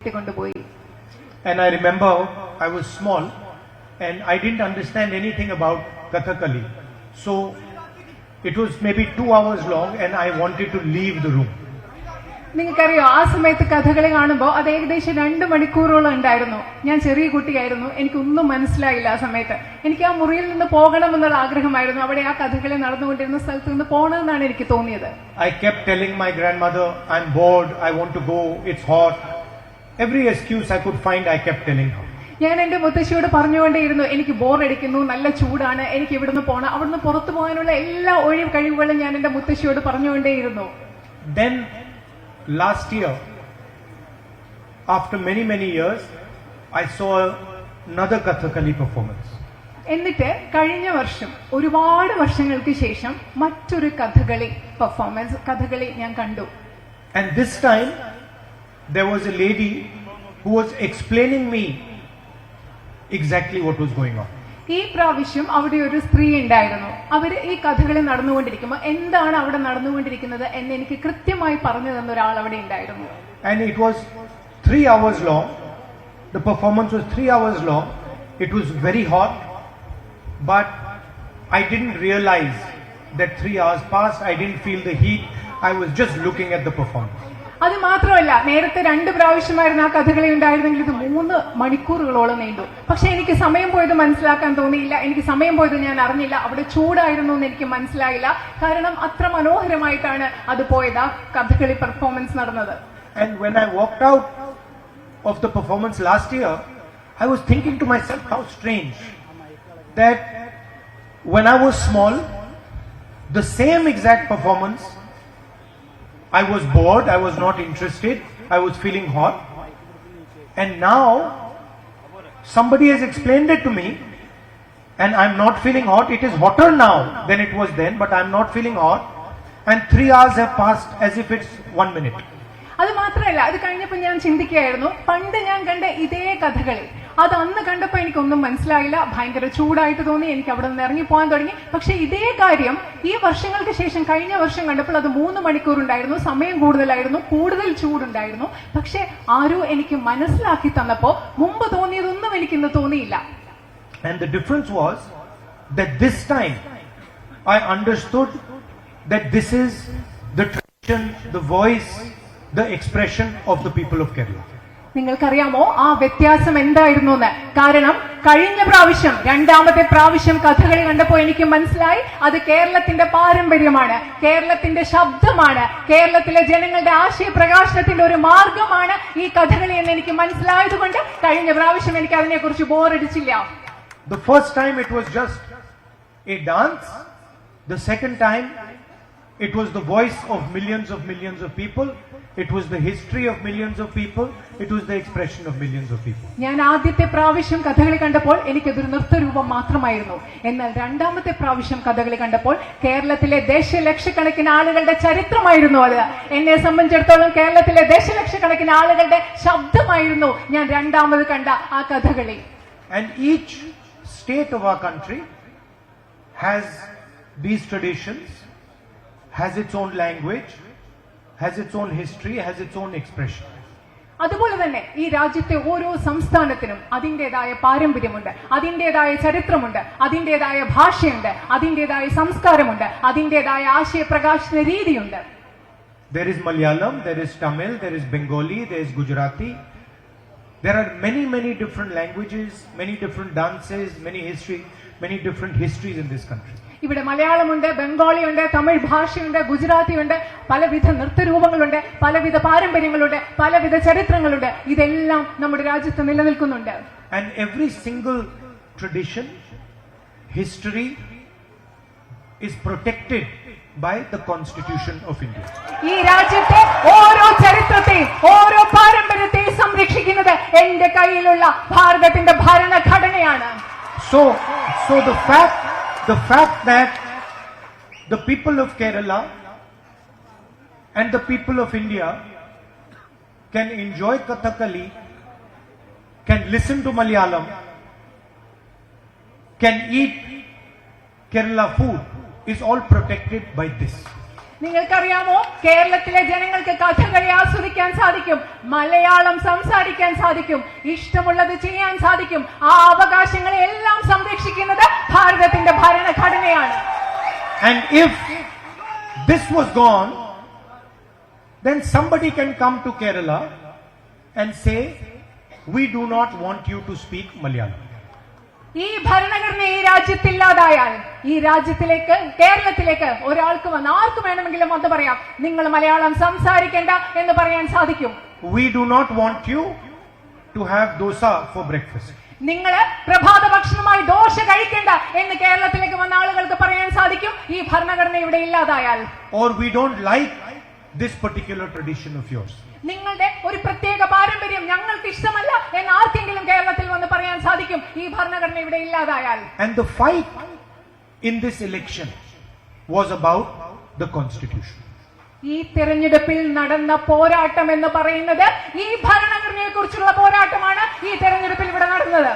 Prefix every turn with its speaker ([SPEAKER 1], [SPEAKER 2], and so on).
[SPEAKER 1] കൊണ്ടുപോയി
[SPEAKER 2] And I remember I was small and I didn't understand anything about Kathakali. So it was maybe two hours long and I wanted to leave the room.
[SPEAKER 1] നിങ്ങൾക്കറിയോ ആ സമയത്ത് കഥകളി കാണുമ്പോൾ അത് ഏകദേശം രണ്ട് മണിക്കൂറോളം ഉണ്ടായിരുന്നു ഞാൻ ചെറിയ കുട്ടിയായിരുന്നു എനിക്കൊന്നും മനസ്സിലായില്ല ആ സമയത്ത് എനിക്ക് ആ മുറിയിൽ നിന്ന് പോകണമെന്നുള്ള ആഗ്രഹമായിരുന്നു അവിടെ ആ കഥകളി നടന്നുകൊണ്ടിരുന്ന സ്ഥലത്ത് നിന്ന് പോകണമെന്നാണ് എനിക്ക് തോന്നിയത്
[SPEAKER 2] I kept telling my grandmother, I'm bored, I want to go, it's hot. Every excuse I could find I kept telling her.
[SPEAKER 1] ഞാൻ എന്റെ മുത്തശ്ശിയോട് പറഞ്ഞുകൊണ്ടേയിരുന്നു എനിക്ക് ബോറടിക്കുന്നു നല്ല ചൂടാണ് എനിക്ക് ഇവിടുന്ന് പോകണം അവിടുന്ന് പുറത്തു പോകാനുള്ള എല്ലാ ഒഴിവ് കഴിവുകളും ഞാൻ എന്റെ മുത്തശ്ശിയോട് പറഞ്ഞുകൊണ്ടേയിരുന്നു
[SPEAKER 2] Then last year, after many many years, I saw another Kathakali performance.
[SPEAKER 1] എന്നിട്ട് കഴിഞ്ഞ വർഷം ഒരുപാട് വർഷങ്ങൾക്ക് ശേഷം മറ്റൊരു കഥകളി പെർഫോമൻസ് കഥകളി ഞാൻ കണ്ടു
[SPEAKER 2] and this time, there was a lady who was explaining me exactly what was going on.
[SPEAKER 1] ഈ പ്രാവശ്യം അവിടെ ഒരു സ്ത്രീ ഉണ്ടായിരുന്നു അവര് ഈ കഥകളി നടന്നുകൊണ്ടിരിക്കുമ്പോൾ എന്താണ് അവിടെ നടന്നുകൊണ്ടിരിക്കുന്നത് എന്ന് എനിക്ക് കൃത്യമായി പറഞ്ഞു തന്ന ഒരാൾ അവിടെ ഉണ്ടായിരുന്നു
[SPEAKER 2] And it was three hours long. The performance was three hours long. It was very hot, but I didn't realize that three hours passed. I didn't feel the heat. I was just looking at the performance.
[SPEAKER 1] അത് മാത്രമല്ല നേരത്തെ രണ്ട് പ്രാവശ്യമായിരുന്നു ആ കഥകളി ഉണ്ടായിരുന്നെങ്കിൽ ഇത് മൂന്ന് മണിക്കൂറുകളോളം നീണ്ടു. പക്ഷെ എനിക്ക് സമയം പോയത് മനസ്സിലാക്കാൻ തോന്നിയില്ല. എനിക്ക് സമയം പോയത് ഞാൻ അറിഞ്ഞില്ല. അവിടെ ചൂടായിരുന്നു എന്ന് എനിക്ക് മനസ്സിലായില്ല. കാരണം അത്ര മനോഹരമായിട്ടാണ് അത് പോയത് ആ കഥകളി പെർഫോമൻസ് നടന്നത്.
[SPEAKER 2] When I walked out of the performance last year, I was thinking to myself, how strange that when I was small, the same exact performance, I was bored, I was not interested, I was feeling hot. And now, somebody has explained it to me, and I'm not feeling hot. It is hotter now than it was then, but I'm not feeling hot. And three hours have passed as if it's one minute.
[SPEAKER 1] അത് മാത്രമല്ല അത് കഴിഞ്ഞപ്പോൾ ഞാൻ ചിന്തിക്കുകയായിരുന്നു പണ്ട് ഞാൻ കണ്ട ഇതേ കഥകളി അത് അന്ന് കണ്ടപ്പോൾ എനിക്കൊന്നും മനസ്സിലായില്ല. ഭയങ്കര ചൂടായിട്ട് തോന്നി. എനിക്ക് അവിടെ നിന്ന് ഇറങ്ങി പോകാൻ തുടങ്ങി. പക്ഷേ ഇതേ കാര്യം ഈ വർഷങ്ങൾക്ക് ശേഷം കഴിഞ്ഞ വർഷം കണ്ടപ്പോൾ അത് മൂന്ന് മണിക്കൂർ ഉണ്ടായിരുന്നു സമയം കൂടുതലായിരുന്നു. കൂടുതൽ ചൂടുണ്ടായിരുന്നു. പക്ഷേ ആരോ എനിക്ക് മനസ്സിലാക്കി തന്നപ്പോൾ മുമ്പ് തോന്നിയതൊന്നും എനിക്ക് ഇന്ന് തോന്നിയില്ല.
[SPEAKER 2] And the difference was that this time I understood that this is the tradition, the voice, the expression of the people of Kerala.
[SPEAKER 1] നിങ്ങൾക്കറിയാമോ ആ വ്യത്യാസം എന്തായിരുന്നു എന്ന് കാരണം കഴിഞ്ഞ പ്രാവശ്യം രണ്ടാമത്തെ പ്രാവശ്യം കഥകളി കണ്ടപ്പോൾ എനിക്ക് മനസ്സിലായി അത് കേരളത്തിന്റെ പാരമ്പര്യമാണ് കേരളത്തിന്റെ ശബ്ദമാണ് കേരളത്തിലെ ജനങ്ങളുടെ ആശയപ്രകാശനത്തിന്റെ ഒരു മാർഗമാണ് ഈ കഥകളി എന്ന് എനിക്ക് മനസ്സിലായതുകൊണ്ട് കഴിഞ്ഞ പ്രാവശ്യം എനിക്ക് അതിനെക്കുറിച്ച് ബോറടിച്ചില്ല
[SPEAKER 2] The first time it was just a dance. The second time it. It was the history of millions of people. It was the expression of millions of people.
[SPEAKER 1] ഞാൻ ആദ്യത്തെ പ്രാവശ്യം കഥകളി കണ്ടപ്പോൾ എനിക്കതൊരു നൃത്തരൂപം മാത്രമായിരുന്നു എന്നാൽ രണ്ടാമത്തെ പ്രാവശ്യം കഥകളി കണ്ടപ്പോൾ കേരളത്തിലെ ദശലക്ഷക്കണക്കിന് ആളുകളുടെ ചരിത്രമായിരുന്നു അത് എന്നെ സംബന്ധിച്ചിടത്തോളം കേരളത്തിലെ ദശലക്ഷക്കണക്കിന് ആളുകളുടെ ശബ്ദമായിരുന്നു ഞാൻ രണ്ടാമത് കണ്ട ആ Kathakali
[SPEAKER 2] And each state of our country has these traditions, has its own language, has its own history, has its own expression.
[SPEAKER 1] അതുപോലെ തന്നെ ഈ രാജ്യത്തെ ഓരോ സംസ്ഥാനത്തിനും അതിൻ്റെതായ പാരമ്പര്യമുണ്ട് അതിൻ്റെതായ ചരിത്രമുണ്ട് അതിൻ്റെതായ ഭാഷയുണ്ട് അതിൻ്റെതായ സംസ്കാരമുണ്ട് അതിൻ്റെതായ ആശയപ്രകാശന രീതിയുണ്ട്
[SPEAKER 2] There is Malayalam, there is Tamil, there is Bengali, there is Gujarati. There are many, many different languages, many different dances, many history, many different histories in this country.
[SPEAKER 1] ഇവിടെ മലയാളമുണ്ട് ബംഗാളിയുണ്ട് തമിഴ് ഭാഷയുണ്ട് ഗുജറാത്തിയുണ്ട് പലവിധ നൃത്തരൂപങ്ങളുണ്ട് പലവിധ പാരമ്പര്യങ്ങളുണ്ട് പലവിധ ചരിത്രങ്ങളുണ്ട്. ഇതെല്ലാം നമ്മുടെ രാജ്യത്ത് നിലനിൽക്കുന്നുണ്ട്.
[SPEAKER 2] And every single tradition, history is protected by the Constitution of India.
[SPEAKER 1] ഈ രാജ്യത്തെ ഓരോ ചരിത്രത്തെയും ഓരോ പാരമ്പര്യത്തെയും സംരക്ഷിക്കുന്നത് എന്റെ കയ്യിലുള്ള ഭാരതത്തിന്റെ ഭരണഘടനയാണ്.
[SPEAKER 2] So so the fact, the fact that the people of Kerala and the people of India can enjoy Kathakali, can listen to Malayalam, can eat Kerala food is all protected by this.
[SPEAKER 1] നിങ്ങൾക്കറിയാമോ? കേരളത്തിലെ ജനങ്ങൾക്ക് കഥകളി ആസ്വദിക്കാൻ സാധിക്കും മലയാളം സംസാരിക്കാൻ സാധിക്കും ഇഷ്ടമുള്ളത് ചെയ്യാൻ സാധിക്കും. ആ അവകാശങ്ങളെ എല്ലാം സംരക്ഷിക്കുന്നത് ഭാരതത്തിന്റെ ഭരണഘടനയാണ്.
[SPEAKER 2] And if this was gone, then somebody can come to Kerala and say, we do not want you to speak Malayalam.
[SPEAKER 1] ഈ ഭരണഘടന ഈ രാജ്യത്തില്ലാതായാൽ ഈ രാജ്യത്തിലേക്ക് കേരളത്തിലേക്ക് ഒരാൾക്ക് വന്ന് ആർക്ക് വേണമെങ്കിലും വന്ന് പറയാം നിങ്ങൾ മലയാളം സംസാരിക്കേണ്ട എന്ന് പറയാൻ സാധിക്കും.
[SPEAKER 2] We do not want you to have dosa for breakfast
[SPEAKER 1] നിങ്ങൾ പ്രഭാത ഭക്ഷണമായി ദോശ കഴിക്കേണ്ട എന്ന് കേരളത്തിലേക്ക് വന്ന ആളുകൾക്ക് പറയാൻ സാധിക്കും ഈ ഭരണഘടന ഇവിടെ ഇല്ലാതായാൽ.
[SPEAKER 2] Or we don't like this particular tradition of yours.
[SPEAKER 1] നിങ്ങളുടെ ഒരു പ്രത്യേക പാരമ്പര്യം ഞങ്ങൾക്ക് ഇഷ്ടമല്ല എന്ന് ആർക്കെങ്കിലും കേരളത്തിൽ വന്ന് പറയാൻ സാധിക്കും. ഈ ഭരണഘടന ഇവിടെ ഇല്ലാതായാൽ.
[SPEAKER 2] And the fight in this election was about the constitution.
[SPEAKER 1] ഈ തിരഞ്ഞെടുപ്പിൽ നടന്ന പോരാട്ടം എന്ന് പറയുന്നത് ഈ ഭരണഘടനയെ കുറിച്ചുള്ള പോരാട്ടമാണ് ഈ തിരഞ്ഞെടുപ്പിൽ ഇവിടെ നടന്നത്.